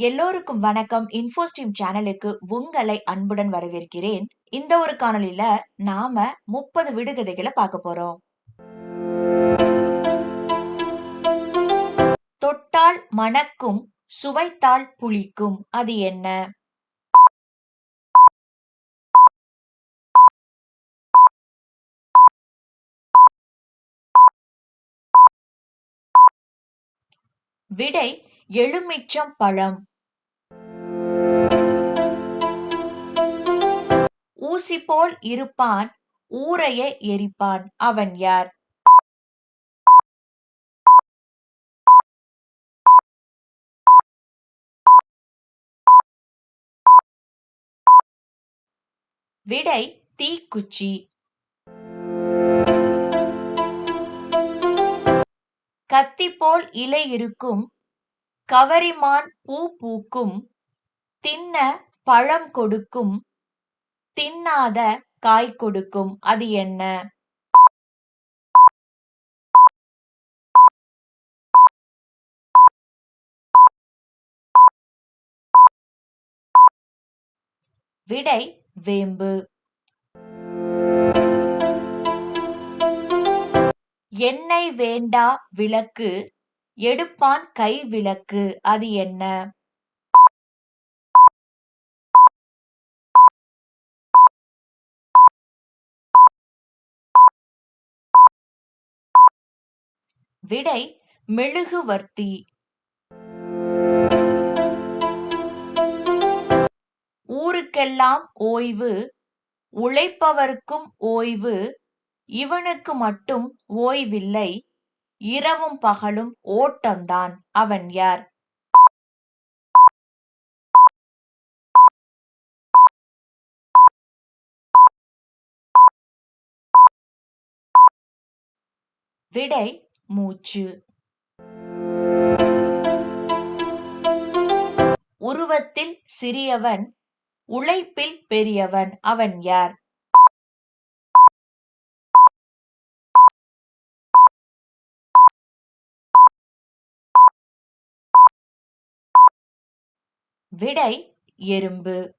எல்லோருக்கும் வணக்கம். இன்ஃபோஸ்ட்ரீம் சேனலுக்கு உங்களை அன்புடன் வரவேற்கிறேன். இந்த ஒரு காணொலியில நாம முப்பது விடுகதைகளை பார்க்க போறோம். தொட்டால் மணக்கும் சுவைத்தால் புளிக்கும். அது என்ன? விடை எலுமிச்சம் பழம். ஊசி போல் இருப்பான் ஊரைய எரிப்பான். அவன் யார்? விடை தீக்குச்சி. கத்தி போல் இலை இருக்கும் கவரிமான் பூ பூக்கும் தின்ன பழம் கொடுக்கும் தின்னாத காய் கொடுக்கும். அது என்ன? விடை வேம்பு. எண்ணெய் வேண்டா விளக்கு எடுப்பான் கை விளக்கு. அது என்ன? விடை மெழுகுவர்த்தி. ஊருக்கெல்லாம் ஓய்வு உழைப்பவர்க்கும் ஓய்வு இவனுக்கு மட்டும் ஓய்வில்லை இரவும் பகலும் ஓட்டம்தான் அவன் யார்? விடை மூச்சு. உருவத்தில் சிறியவன் உழைப்பில் பெரியவன் அவன் யார்? விடை எறும்பு.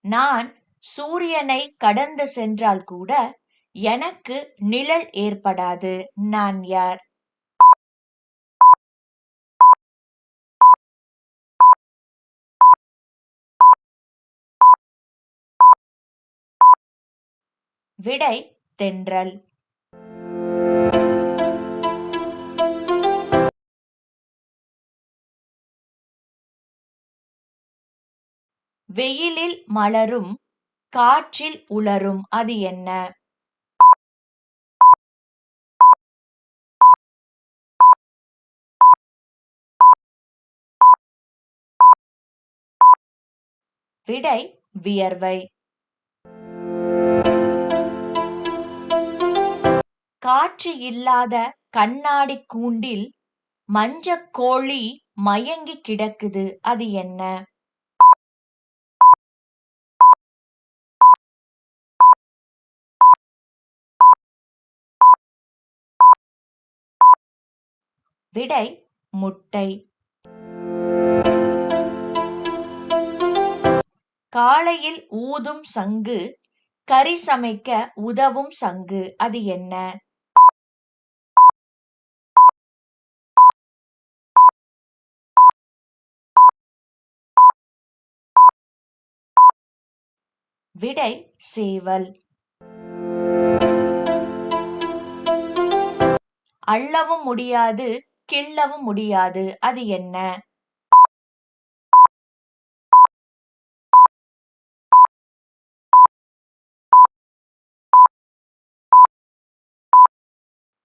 நான் சூரியனை கடந்து சென்றால் கூட எனக்கு நிழல் ஏற்படாது. நான் யார்? விடை தென்றல். வெயிலில் மலரும் காற்றில் உலரும் அது என்ன? விடை வியர்வை. காற்று இல்லாத கண்ணாடி கூண்டில் மஞ்சக் கோழி மயங்கி கிடக்குது அது என்ன? விடை முட்டை. காலையில் ஊதும் சங்கு கறி சமைக்க உதவும் சங்கு அது என்ன? விடை சேவல். அள்ளவும் முடியாது கிள்ளவும் முடியாது. அது என்ன?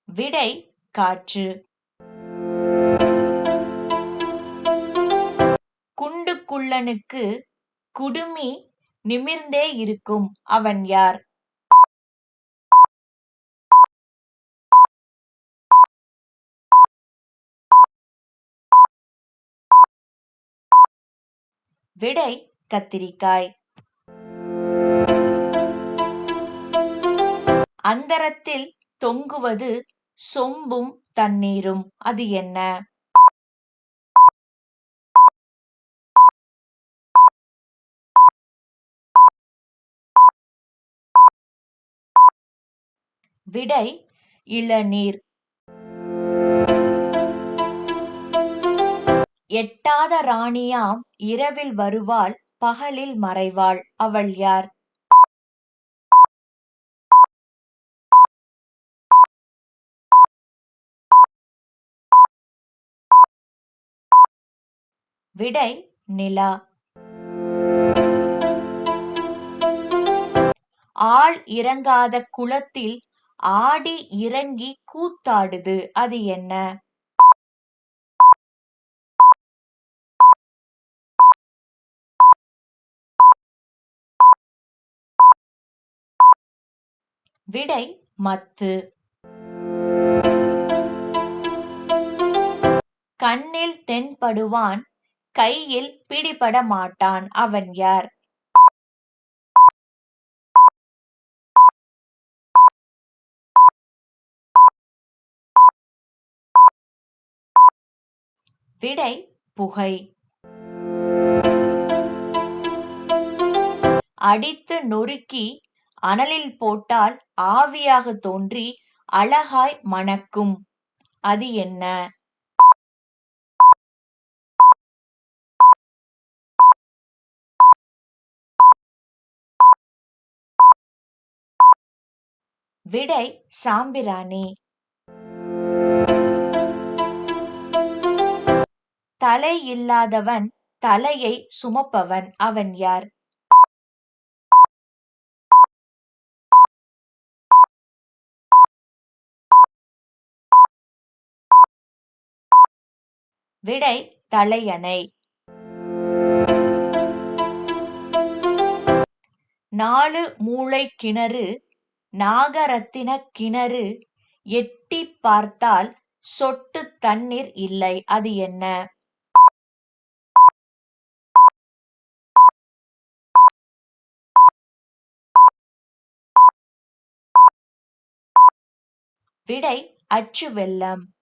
விடை காற்று. குண்டுக்குள்ளனுக்கு குடுமி நிமிர்ந்தே இருக்கும். அவன் யார்? விடை கத்திரிக்காய். அந்தரத்தில் தொங்குவது சொம்பும் தண்ணீரும். அது என்ன? விடை இளநீர். எட்டாத ராணியாம் இரவில் வருவாள் பகலில் மறைவாள். அவள் யார்? விடை நிலா. ஆள் இறங்காத குளத்தில் ஆடி இறங்கி கூத்தாடுது. அது என்ன? விடை மத்து. கண்ணில் தென்படுவான் கையில் பிடிபட மாட்டான் அவன் யார்? விடை புகை. அடித்து நொறுக்கி அனலில் போட்டால் ஆவியாக தோன்றி அழகாய் மணக்கும். அது என்ன? விடை சாம்பிராணி. தலை இல்லாதவன் தலையை சுமப்பவன். அவன் யார்? விடை தலையணை. நாலு மூளை கிணறு நாகரத்தின கிணறு எட்டி பார்த்தால் சொட்டு தண்ணீர் இல்லை அது என்ன? விடை அச்சு வெள்ளம்.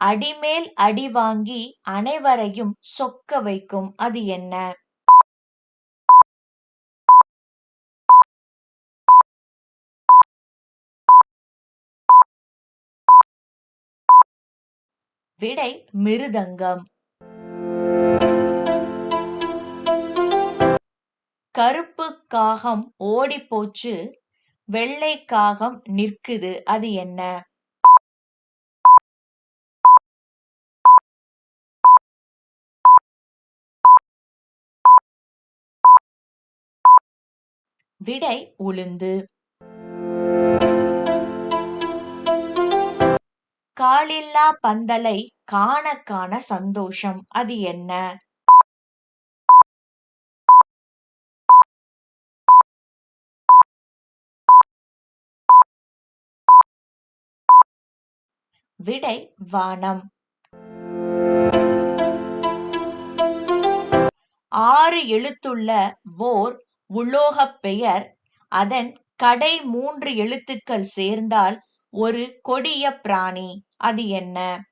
அடிமேல் அடி வாங்கி அனைவரையும் சொக்க வைக்கும். அது என்ன? விடை மிருதங்கம். கருப்பு காகம் ஓடிப்போச்சு வெள்ளை காகம் நிற்குது. அது என்ன? விடை உளுந்து. காலில்லா பந்தலை காண காண சந்தோஷம் அது என்ன? விடை வானம். ஆறு எழுத்துள்ள ஓர் உலோகப் பெயர். அதன் கடை மூன்று எழுத்துக்கள் சேர்ந்தால் ஒரு கொடிய பிராணி. அது என்ன?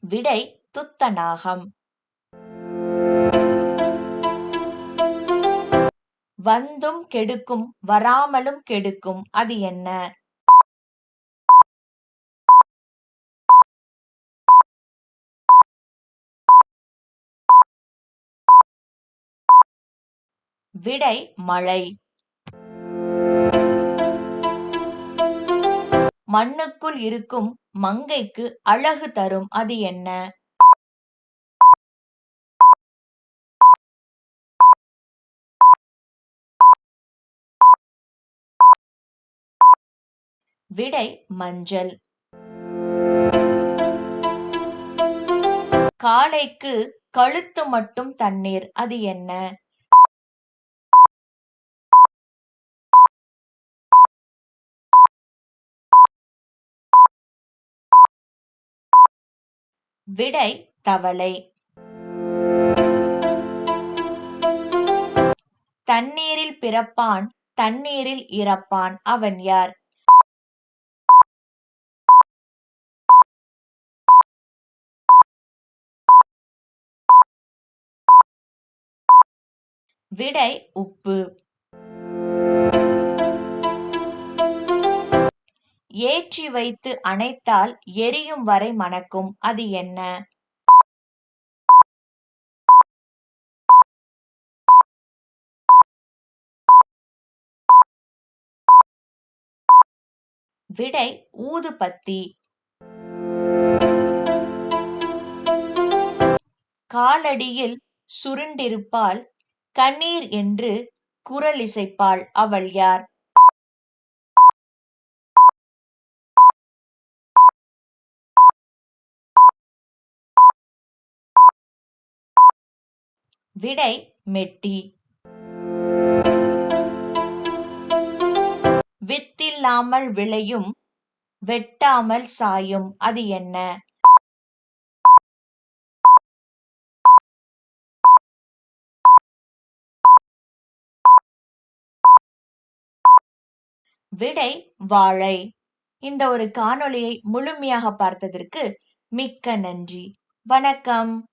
விடை துத்தநாகம். வந்தும் கெடுக்கும் வராமலும் கெடுக்கும். அது என்ன? விடை மழை. மண்ணுக்குள் இருக்கும் மங்கைக்கு அழகு தரும் அது என்ன? விடை மஞ்சள். காளைக்கு கழுத்து மட்டும் தண்ணீர் அது என்ன? விடை தவளை. தண்ணீரில் பிறப்பான் தண்ணீரில் இறப்பான். அவன் யார்? விடை உப்பு. ஏற்றி வைத்து அணைத்தால் எரியும் வரை மணக்கும். அது என்ன? விடை ஊதுபத்தி. காலடியில் சுருண்டிருப்பாள் கண்ணீர் என்று குரல் இசைப்பாள். அவள் யார்? விடை மெட்டி. வித்தில்லாமல் விளையும் வெட்டாமல் சாயும் அது என்ன? விடை வாழை. இந்த ஒரு காணொளியை முழுமையாக பார்த்ததற்கு மிக்க நன்றி. வணக்கம்.